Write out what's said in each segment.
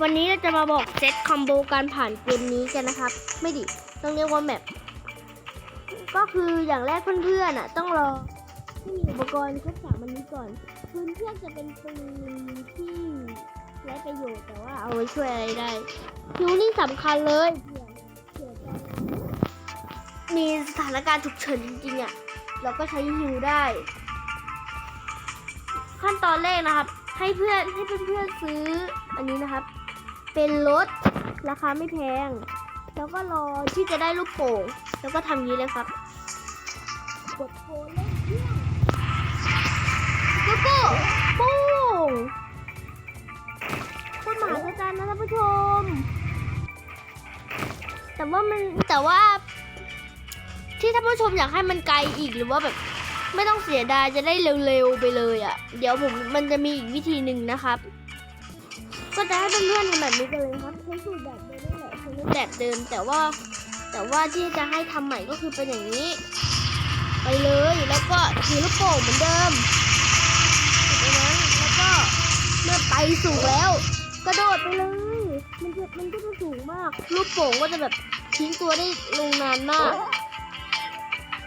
วันนี้เราจะมาบอกเซตคอมโบการผ่านเกมนี้กันนะครับ ไม่ดิต้องเรียกว่าแมปก็คืออย่างแรกเพื่อนๆอะ ต้องรอให้มีอุปกรณ์ครบสามอันนี้ก่อนปืนเพื่อนจะเป็นปืนที่ไร้ประโยชน์แต่ว่าเอาไว้ช่วยอะไรได้ฮิวนี่สำคัญเลยมีสถานการณ์ฉุกเฉินจริงๆอะเราก็ใช้ฮิวได้ ขั้นตอนแรกนะครับ ให้เพื่อนให้เพื่อนๆซื้ออันนี้นะครับ เป็นรถราคาไม่แพง แล้วก็รอที่จะได้ลูกโป่งแล้วก็ทำนี้เลยครับกดโทรเล่นเครื่องแล้วก็ปุ้งโคนมหาศาลนะท่านผู้ชม แต่ว่ามันแต่ว่า ที่ท่านผู้ชมอยากให้มันไกลอีกหรือว่าแบบไม่ต้องเสียดายจะได้เร็วๆไปเลยอะ่ะ เดี๋ยวผมมันจะมีอีกวิธีหนึ่งนะครับ ก็จะให้เพื่อนๆทำแบบนี้กันเลยครับใช้สูตรแบบเดิมนั่นแหละใช้รูปแบบเดิมแต่ว่า แต่ว่าที่จะให้ทำใหม่ก็คือเป็นอย่างนี้ ไปเลยแล้วก็ถือลูกโป่งเหมือนเดิมจากนั้นแล้วก็เมื่อไปสูงแล้ว กระโดดไปเลย มันจะมันก็จะสูงมากลูกโป่งก็จะแบบทิ้งตัวได้ลงนานมาก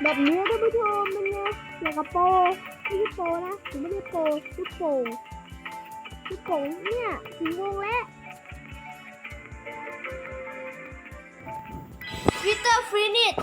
แบบนี้ท่านผู้ชมเป็นไงอย่างกับโปรไม่ใช่โปนะผมไม่ได้โปรลูกโป่ง พี่โกงเนี่ยถึงวงแล้ววิเตอร์ฟรีนิต